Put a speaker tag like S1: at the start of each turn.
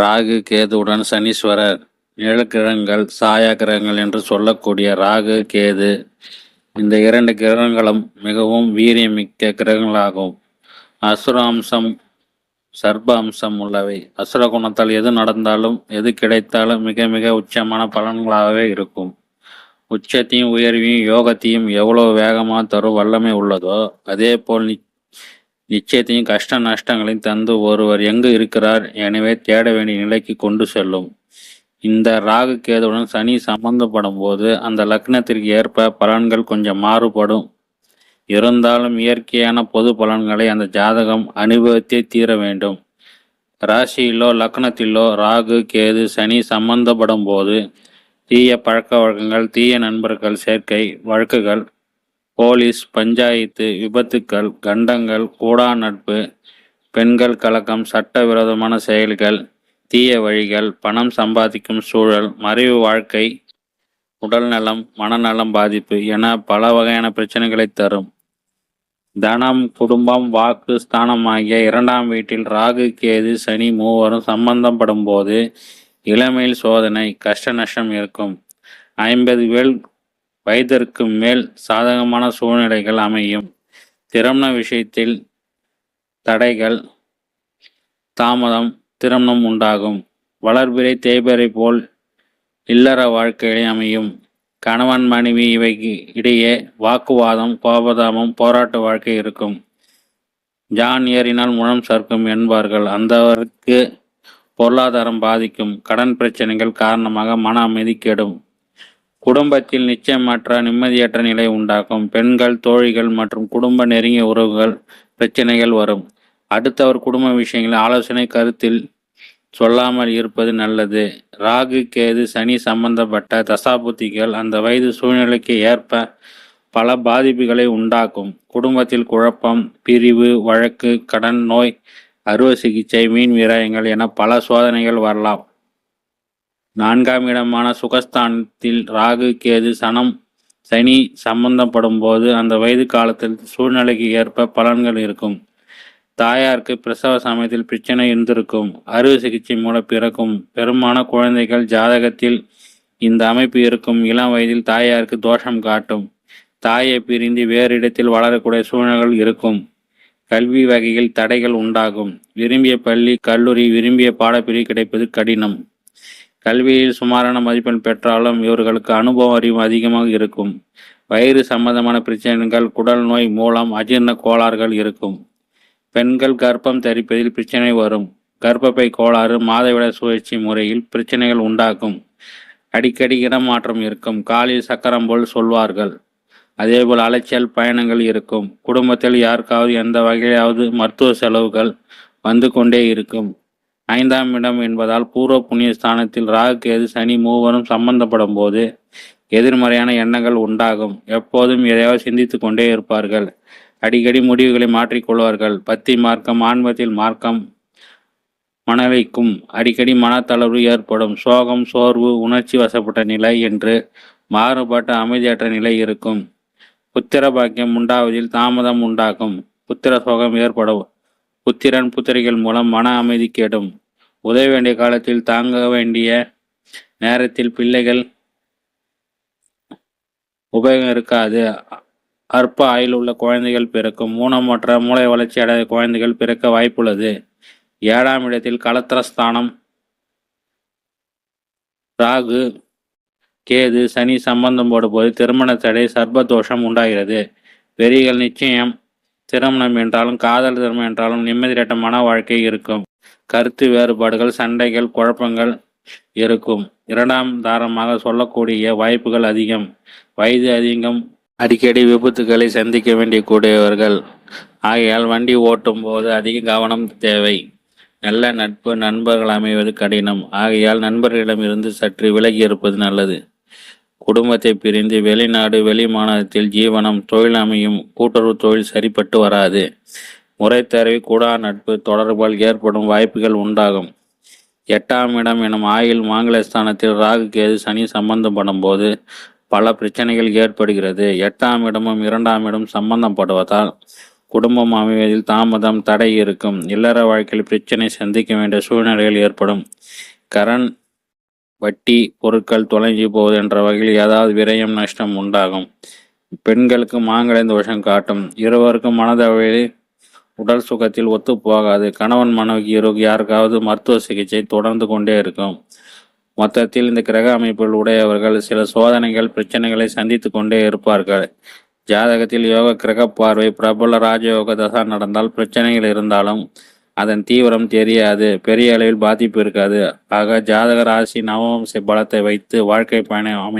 S1: ராகு கேதுவுடன் சனீஸ்வரர் நிழற்கிரகங்கள் சாயா கிரகங்கள் என்று சொல்லக்கூடிய ராகு கேது. இந்த இரண்டு கிரகங்களும் மிகவும் வீரியமிக்க கிரகங்களாகும். அசுர அம்சம் சர்ப்ப அம்சம் உள்ளவை. அசுர குணத்தால் எது நடந்தாலும் எது கிடைத்தாலும் மிக மிக உச்சமான பலன்களாகவே இருக்கும். உச்சத்தையும் உயர்வையும் யோகத்தையும் எவ்வளவு வேகமாக தரும் வல்லமை உள்ளதோ அதே போல் நிச்சயத்தையும் கஷ்ட நஷ்டங்களையும் தந்து ஒருவர் எங்கு இருக்கிறார் எனவே தேட வேண்டிய நிலைக்கு கொண்டு செல்லும். இந்த ராகு கேதுவுடன் சனி சம்பந்தப்படும் போது அந்த லக்னத்திற்கு ஏற்ப பலன்கள் கொஞ்சம் மாறுபடும். இருந்தாலும் இயற்கையான பொது பலன்களை அந்த ஜாதகம் அனுபவித்தே தீர வேண்டும். ராசியிலோ லக்னத்திலோ ராகு கேது சனி சம்பந்தப்படும் போது தீய பழக்க வழக்கங்கள் தீய நண்பர்கள் சேர்க்கை வழக்குகள் போலீஸ் பஞ்சாயத்து விபத்துக்கள் கண்டங்கள் கூடா நட்பு பெண்கள் கலக்கம் சட்டவிரோதமான செயல்கள் தீய வழிகள் பணம் சம்பாதிக்கும் சூழல் மறைவு வாழ்க்கை உடல்நலம் மனநலம் பாதிப்பு என பல வகையான பிரச்சனைகளை தரும். தனம் குடும்பம் வாக்கு ஸ்தானம் ஆகிய இரண்டாம் வீட்டில் ராகு கேது சனி மூவரும் சம்பந்தப்படும் போது இளமையில் சோதனை கஷ்ட நஷ்டம் இருக்கும். ஐம்பது வேல் வயதிற்கு மேல் சாதகமான சூழ்நிலைகள் அமையும். திருமண விஷயத்தில் தடைகள் தாமதம் திருமணம் உண்டாகும். வளர்பிறை தேய்பிறை போல் இல்லற வாழ்க்கையிலே அமையும். கணவன் மனைவி இவைக்கு இடையே வாக்குவாதம் கோபதாபம் போராட்ட வாழ்க்கை இருக்கும். ஜான் ஏறினால் முழம் சறுக்கும் என்பார்கள். அந்தவருக்கு பொருளாதாரம் பாதிக்கும். கடன் பிரச்சனைகள் காரணமாக மன அமைதி கெடும். குடும்பத்தில் நிச்சயமற்ற நிம்மதியற்ற நிலை உண்டாகும். பெண்கள் தோழிகள் மற்றும் குடும்ப நெருங்கிய உறவுகள் பிரச்சனைகள் வரும். அடுத்தவர் குடும்ப விஷயங்களில் ஆலோசனை கருத்தில் சொல்லாமல் இருப்பது நல்லது. ராகு கேது சனி சம்பந்தப்பட்ட தசாபுத்திகள் அந்த வயது சூழ்நிலைக்கு ஏற்ப பல பாதிப்புகளை உண்டாக்கும். குடும்பத்தில் குழப்பம் பிரிவு வழக்கு கடன் நோய் அறுவை சிகிச்சை மீன் விரயங்கள் என பல சோதனைகள் வரலாம். நான்காம் இடமான சுகஸ்தானத்தில் ராகு கேது சனம் சனி சம்பந்தப்படும் போது அந்த வயது காலத்தில் சூழ்நிலைக்கு ஏற்ப பலன்கள் இருக்கும். தாயாருக்கு பிரசவ சமயத்தில் பிரச்சனை இருந்திருக்கும். அறுவை சிகிச்சை மூலம் பிறக்கும். பெரும்பான குழந்தைகள் ஜாதகத்தில் இந்த அமைப்பு இருக்கும். இளம் வயதில் தாயாருக்கு தோஷம் காட்டும். தாயை பிரிந்து வேறு இடத்தில் வளரக்கூடிய சூழ்நிலைகள் இருக்கும். கல்வி வகையில் தடைகள் உண்டாகும். விரும்பிய பள்ளி கல்லூரி விரும்பிய பாடப்பிரிவு கிடைப்பது கடினம். கல்வியில் சுமாரான மதிப்பெண் பெற்றாலும் இவர்களுக்கு அனுபவம் அறிவு அதிகமாக இருக்கும். வயிறு சம்பந்தமான பிரச்சனைகள் குடல் நோய் மூலம் அஜீர்ண கோளாறுகள் இருக்கும். பெண்கள் கர்ப்பம் தரிப்பதில் பிரச்சனை வரும். கர்ப்பப்பை கோளாறு மாதவிட சுழற்சி முறையில் பிரச்சனைகள் உண்டாக்கும் அடிக்கடி இடமாற்றம் இருக்கும். காலில் சக்கரம் போல் சொல்வார்கள். அதேபோல் அலைச்சல் பயணங்கள் இருக்கும். குடும்பத்தில் யாருக்காவது எந்த வகையாவது மருத்துவ செலவுகள் வந்து கொண்டே இருக்கும். ஐந்தாம் இடம் என்பதால் பூர்வ புண்ணிய ஸ்தானத்தில் ராகு கேது சனி மூவரும் சம்பந்தப்படும் போது எதிர்மறையான எண்ணங்கள் உண்டாகும். எப்போதும் எதையாவது சிந்தித்து கொண்டே இருப்பார்கள். அடிக்கடி முடிவுகளை மாற்றிக்கொள்வார்கள் பத்தி மார்க்கம் ஆன்மத்தில் மார்க்கம் மனவைக்கும். அடிக்கடி மனத்தளர்வு ஏற்படும். சோகம் சோர்வு உணர்ச்சி வசப்பட்ட நிலை என்று மாறுபட்ட அமைதியற்ற நிலை இருக்கும். புத்திர பாக்கியம் உண்டாவதில் தாமதம் உண்டாகும். புத்திர சோகம் ஏற்படும். புத்திரன் புத்திரிகள் மூலம் மன அமைதி கேடும். உதவ வேண்டிய காலத்தில் தாங்க வேண்டிய நேரத்தில் பிள்ளைகள் உபயோகம் இருக்காது. அற்ப ஆயில் உள்ள குழந்தைகள் பிறக்கும். ஊனமற்ற மூளை வளர்ச்சி அடைந்த குழந்தைகள் பிறக்க வாய்ப்புள்ளது. ஏழாம் இடத்தில் கலத்திரஸ்தானம். ராகு கேது சனி சம்பந்தம் போடும்போது திருமண தடை சர்ப்பதோஷம் உண்டாகிறது. பெரியகள் நிச்சயம் திருமணம் என்றாலும் காதல் திருமணம் என்றாலும் நிம்மதியற்ற மன வாழ்க்கை இருக்கும். கருத்து வேறுபாடுகள் சண்டைகள் குழப்பங்கள் இருக்கும். இரண்டாம் தாரமாக சொல்லக்கூடிய வாய்ப்புகள் அதிகம். வயது அதிகம். அடிக்கடி விபத்துக்களை சந்திக்க வேண்டிய கூடியவர்கள் ஆகையால் வண்டி ஓட்டும் போது அதிக கவனம் தேவை. நல்ல நட்பு நண்பர்கள் அமைவது கடினம். ஆகையால் நண்பர்களிடமிருந்து சற்று விலகி இருப்பது நல்லது. குடும்பத்தை பிரிந்து வெளிநாடு வெளி மாநிலத்தில் ஜீவனம் தொழில் அமையும் கூட்டுறவு தொழில் சரிப்பட்டு வராது. முறை தரவி கூடா நட்பு தொடர்பால் ஏற்படும் வாய்ப்புகள் உண்டாகும். எட்டாம் இடம் எனும் ஆயில் மாங்கலஸ்தானத்தில் ராகு கேது சனி சம்பந்தப்படும் போது பல பிரச்சனைகள் ஏற்படுகிறது. எட்டாம் இடமும் இரண்டாம் இடம் சம்பந்தப்படுவதால் குடும்பம் அமைவதில் தாமதம் தடை இருக்கும். இல்லற வாழ்க்கையில் பிரச்சனை சந்திக்க வேண்டிய சூழ்நிலைகள் ஏற்படும். கரண் வட்டி பொருட்கள் தொலைஞ்சி போகுது என்ற வகையில் ஏதாவது விரயம் நஷ்டம் உண்டாகும். பெண்களுக்கு மாங்கலை தோஷம் காட்டும். இருவருக்கும் மனதளவில் உடல் சுகத்தில் ஒத்து போகாது கணவன் மனைவிக்கு இரு யாருக்காவது மருத்துவ சிகிச்சை தொடர்ந்து கொண்டே இருக்கும். மொத்தத்தில் இந்த கிரக அமைப்பில் உடையவர்கள் சில சோதனைகள் பிரச்சனைகளை சந்தித்து கொண்டே இருப்பார்கள். ஜாதகத்தில் யோக கிரக பார்வை பிரபல ராஜயோக தசா நடந்தால் பிரச்சனைகள் இருந்தாலும் அதன் தீவிரம் தெரியாது. பெரிய அளவில் பாதிப்பு இருக்காது. ஆக ஜாதக ராசி நவம் பலத்தை வைத்து வாழ்க்கை பயணம் அமை